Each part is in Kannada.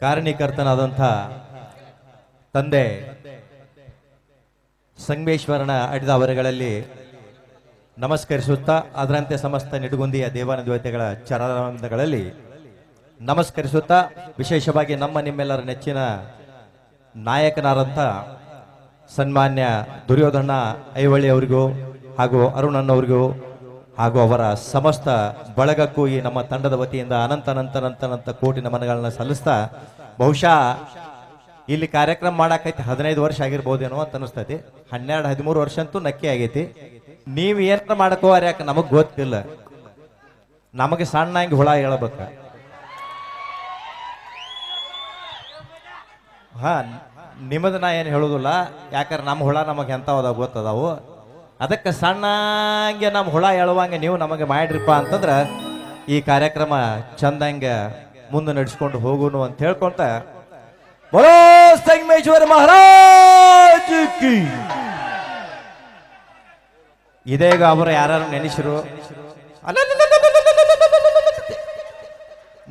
ಕಾರಣೀಕರ್ತನಾದಂಥ ತಂದೆ ಸಂಗಮೇಶ್ವರನ ಅಡಿದ ಅವರುಗಳಲ್ಲಿ ನಮಸ್ಕರಿಸುತ್ತಾ, ಅದರಂತೆ ಸಮಸ್ತ ನಿಡುಗುಂದಿಯ ದೇವಾನ ದೇವತೆಗಳ ಚರಣಗಳಲ್ಲಿ ನಮಸ್ಕರಿಸುತ್ತಾ, ವಿಶೇಷವಾಗಿ ನಮ್ಮ ನಿಮ್ಮೆಲ್ಲರ ನೆಚ್ಚಿನ ನಾಯಕನಾದಂಥ ಸನ್ಮಾನ್ಯ ದುರ್ಯೋಧನ ಐವಳ್ಳಿ ಅವರಿಗೂ ಹಾಗೂ ಅರುಣಣ್ಣವರಿಗೂ ಹಾಗೂ ಅವರ ಸಮಸ್ತ ಬಳಗಕ್ಕೂ ಈ ನಮ್ಮ ತಂಡದ ವತಿಯಿಂದ ಅನಂತ ಅನಂತ ಅನಂತ ಕೋಟಿ ನಮನಗಳನ್ನ ಸಲ್ಲಿಸ್ತಾ, ಬಹುಶಃ ಇಲ್ಲಿ ಕಾರ್ಯಕ್ರಮ ಮಾಡಕೈತಿ ಹದಿನೈದು ವರ್ಷ ಆಗಿರ್ಬೋದೇನೋ ಅಂತ ಅನಿಸ್ತೈತಿ. ಹನ್ನೆರಡು, ಹದಿಮೂರು ವರ್ಷ ಅಂತೂ ನಕ್ಕಿ ಆಗೈತಿ. ನೀವು ಏನ್ ಮಾಡ್ಕೋವಾರ ಯಾಕೆ ನಮಗ್ ಗೊತ್ತಿಲ್ಲ. ನಮಗೆ ಸಣ್ಣ ಹಂಗೆ ಹುಳ ಹೇಳಬೇಕ. ಹಾ ನಿಮ್ಮದು ನಾ ಏನು ಹೇಳುದಿಲ್ಲ. ಯಾಕಂದ್ರೆ ನಮ್ಮ ಹುಳ ನಮಗೆ ಎಂಥವದ ಗೊತ್ತದಾವು. ಅದಕ್ಕೆ ಸಣ್ಣಂಗೆ ನಮ್ಮ ಹುಳ ಹೇಳುವಂಗೆ ನೀವು ನಮಗೆ ಮಾಡ್ರಿಪ್ಪ ಅಂತಂದ್ರೆ ಈ ಕಾರ್ಯಕ್ರಮ ಚಂದಂಗೆ ಮುಂದೆ ನಡೆಸ್ಕೊಂಡು ಹೋಗುನು ಅಂತ ಹೇಳ್ಕೊಂತ, ಬರೋ ಸಂಗಮೇಶ್ವರ ಮಹಾರಾಜ್ ಇದೀಗ ಅವರು ಯಾರು ನೆನೆಸಿರು?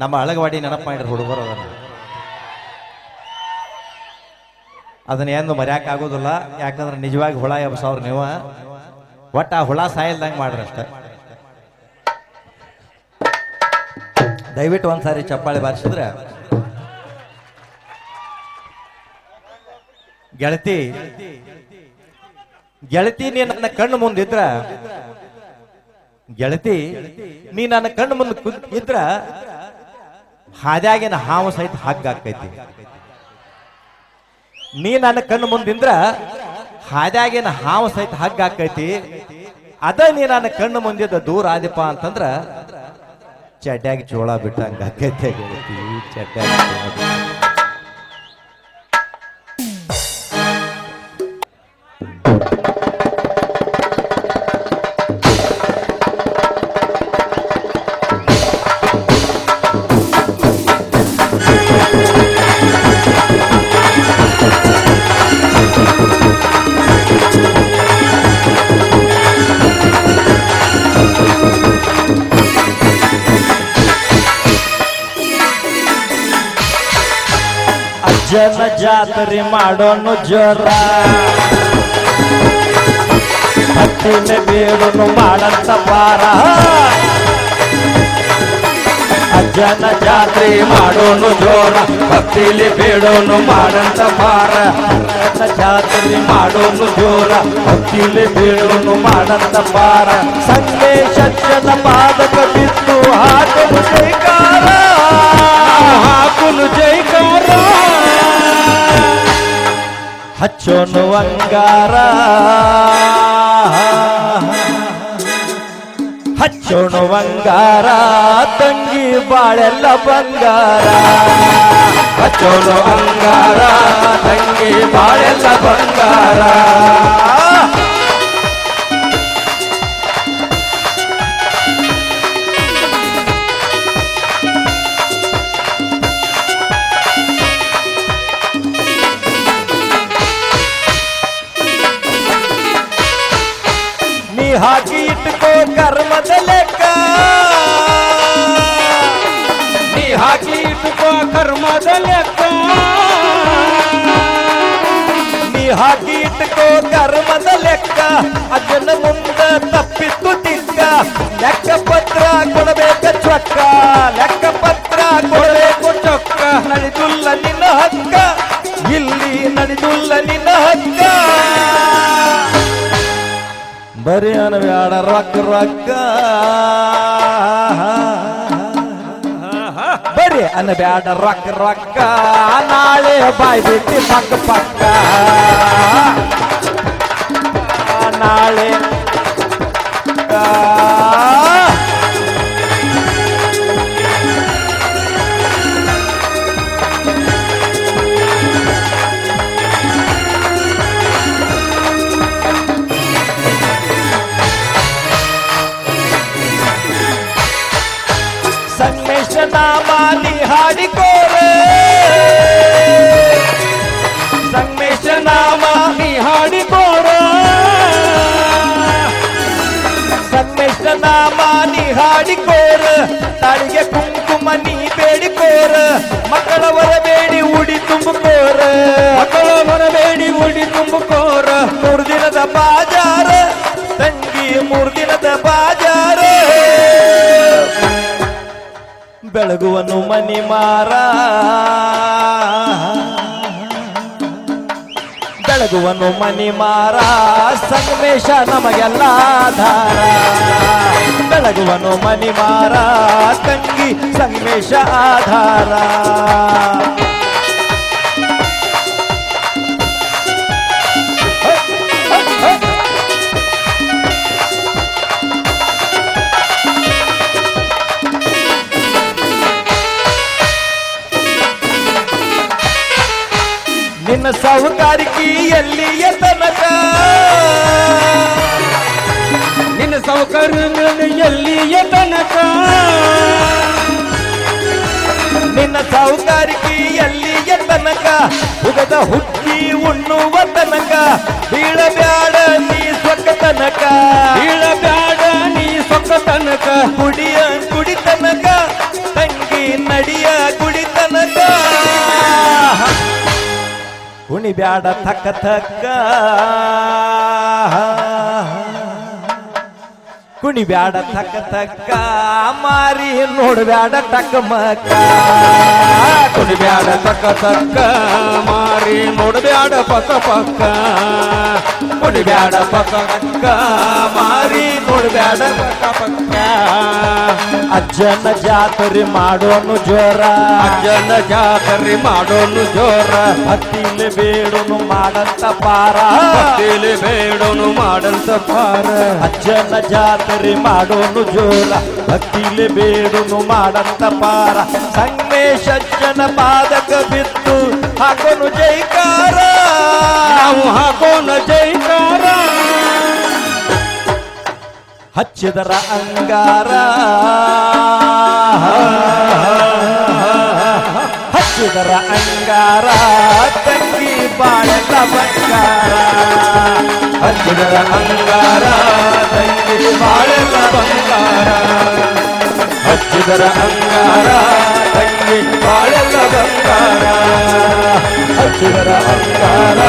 ನಮ್ಮ ಅಳಗವಾಡಿ ನೆನಪು ಮಾಡಿದ್ರು ಹುಡುಗರು ಅದನ್ನ. ಅದನ್ನ ಏನು ಮರ್ಯಾಕ ಆಗೋದಿಲ್ಲ, ಯಾಕಂದ್ರೆ ನಿಜವಾಗಿ ಹುಳ ಎಬ್ಸವ್ರು ನೀವು. ಒಟ್ಟ ಆ ಹುಳ ಸಾಯಲ್ದಂಗೆ ಮಾಡ್ರಷ್ಟ ದಯವಿಟ್ಟು ಒಂದ್ಸಾರಿ ಚಪ್ಪಾಳೆ ಬಾರಿಸಿದ್ರೆ ಗೆಳತಿ ಗೆಳತಿ ನೀ ನನ್ನ ಕಣ್ಣು ಮುಂದಿದ್ರ, ಗೆಳತಿ ನೀ ನನ್ನ ಕಣ್ಣು ಮುಂದೆ ಇದ್ರ ಹಾದ್ಯಾಗಿನ ಹಾವು ಸಹಿತ ಹಗ್ಗಾಕೈತಿ. ನೀ ನನ್ನ ಕಣ್ಣು ಮುಂದಿಂದ್ರ ಹಾದ್ಯಾಗಿನ ಹಾವು ಸಹಿತ ಹಗ್ಗ ಆಕೈತಿ ಅದ ನೀ ನನ್ನ ಕಣ್ಣು ಮುಂದಿದ್ದ ದೂರ ಆದಿಪ್ಪ ಅಂತಂದ್ರ, ಚಡ್ಯಾಗಿ ಚೋಳ ಬಿಟ್ಟಂಗ ಚಡ್ಯಾಗಿ ಅಜ್ಜನ ಜಾತ್ರೆ ಮಾಡೋನು ಜ್ವರ ಹತ್ತಿನ ಬೇಡನು ಮಾಡಂತ ಪಾರ ಅಜ್ಜನ ಜಾತ್ರೆ ಮಾಡೋನು ಜೋರ ಭಕ್ತಿಲಿ ಬೇಡೋನು ಮಾಡಂತ ಪಾರ ಅಜ್ಜನ ಜಾತ್ರೆ ಮಾಡೋನು ಜೋರ ಭಕ್ತಿಲಿ ಬೇಡೋನು ಮಾಡಂತ ಪಾರ ಸಂದೇಶನ ಪಾದಕ ಬಿದ್ದು ಹಾಕಲು ಜೈಕಾರ ಹಾಕಲು ಜೈಕಾರ ಹಚ್ಚೋನು ಅಂಗಾರ. ಹಚ್ಚೋನು ಬಂಗಾರ ತಂಗಿ ಬಾಳೆಲ್ಲ ಬಂಗಾರ. ಹಚ್ಚೋನು ಅಂಗಾರ ತಂಗಿ ಬಾಳೆಲ್ಲ ಬಂಗಾರ. निहाकीट को कर्म लेका निहाकीट को कर्म लेका निहाकीट को कर्म ले ಬರೀ ಅನಬ್ಯಾಡ ರೊಕ್ಕ ರೊಕ್ಕ. ಬರೀ ಬ್ಯಾಡ ರೊಕ್ಕ ರೊಕ್ಕ. ನಾಳೆ ಬಾಯ್ ಬಿಟ್ಟು ಪಕ್ಕ ಪಕ್ಕ. ನಾಳೆ. ಹಾಡಿಕೋರೆ ಸಂಗಮೇಶ ನಾಮ ನೀ ಹಾಡಿಕೋರೆ ಸಂಗಮೇಶ ನಾಮ ನೀ ಹಾಡಿಕೋರೆ ತಾಳಿಗೆ ಕುಂಕುಮ ನೀ ಬೇಡಿಕೋರೆ ಮಕ್ಕಳ ಬರಬೇಡಿ ಉಡಿ ತುಂಬಿಕೋರೆ ಮಕ್ಕಳ ಬರಬೇಡಿ ಉಡಿ ತುಂಬಿಕೋರ ಮೂರು ದಿನದ ಬಾಜಾರ ತಂಗಿ ಮೂರು ದಿನದ ವರವೇ ಮನಿ ಮಾರ. ಬೆಳಗುವನು ಮನಿ ಮಾರ. ಸಂಗಮೇಶ ನಮಗೆಲ್ಲ ಆಧಾರ. ಬೆಳಗುವನು ಮನಿ ಮಾರ. ತಂಗಿ ಸಂಗಮೇಶ ಆಧಾರ. ಎಲ್ಲಿಯ ತನಕ ನಿನ್ನ ಎಲ್ಲಿ ತನಕ ನಿನ್ನ ಸಾಹುಕಾರಿಕೆಯಲ್ಲಿಯ ತನಕ ಉಗದ ಹುಟ್ಟಿ ಉಣ್ಣುವ ತನಕ. ಬೀಳಬ್ಯಾಡ ನೀ ಸೊಕ್ಕ ತನಕ. ಬೀಳಬ್ಯಾಡ ನೀ ಸೊಕ್ಕ ತನಕ. ಕುಡಿಯ ಕುಡಿತನಕ ತಂಗಿ ನಡಿಯ ಕುಡಿ ಕುಣಿಬ್ಯಾಡ ತಕ್ಕ ತಕ್ಕ ಕುಣಿಬ್ಯಾಡ ತಕ್ಕ ತಕ್ಕ ಮಾರಿ ನೋಡ್ಬ್ಯಾಡ ಟಕ್ಕ ಮಕ್ಕ. ಕುಣಿ ಬ್ಯಾಡ ತಕ್ಕ ತಕ್ಕ ಮಾರಿ ನೋಡಬ್ಯಾಡ ಪಕ್ಕ. ಪಕ್ಕ ಕುಣಿಬ್ಯಾಡ ಪಕ್ಕ ಪಕ್ಕ. ಮಾರಿ ನೋಡ್ಬ್ಯಾಡ ಪಕ್ಕ ಪಕ್ಕ. ಅಜ್ಜನ ಜಾತ್ರೆ ಮಾಡೋನು ಜೋರ. ಅಜ್ಜನ ಜಾತ್ರೆ ಮಾಡೋನು ಜೋರ. ಭಕ್ತಿಲಿ ಬೇಡೋನು ಮಾಡಂತ ಪಾರ. ಭಕ್ತಿಲಿ ಬೇಡೋನು ಮಾಡಂತ ಪಾರ. ಅಜ್ಜನ ಜಾತ್ರೆ ಮಾಡೋನು ಜೋರ. ಭಕ್ತಿಲಿ ಬೇಡೋನು ಮಾಡಂತ ಪಾರ. ಸಂಗಮೇಶ ಅಜ್ಜನ ಪಾದಕ ಬಿತ್ತು ಹಾಕೋನು ಜೈಕಾರ. ನಾವು ಹಾಕೋಣ ಜೈಕಾರ. ಹಚ್ಚಿದರ ಅಂಗಾರ. ಹಚ್ಚಿದರ ಅಂಗಾರ, ತಂಗಿ ಬಾಳೆಲ್ಲ ಬಂಗಾರ. ಹಚ್ಚಿದರ ಅಂಗಾರ, ತಂಗಿ ಬಾಳೆಲ್ಲ ಬಂಗಾರ. ಹಚ್ಚಿದರ ಅಂಗಾರ, ತಂಗಿ ಬಾಳೆಲ್ಲ ಬಂಗಾರ. ಹಚ್ಚಿದರ ಅಂಗಾರ,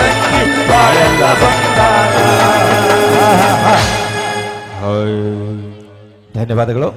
ತಂಗಿ ಬಾಳೆಲ್ಲ ಬಂಗಾರ. ಧನ್ಯವಾದಗಳು.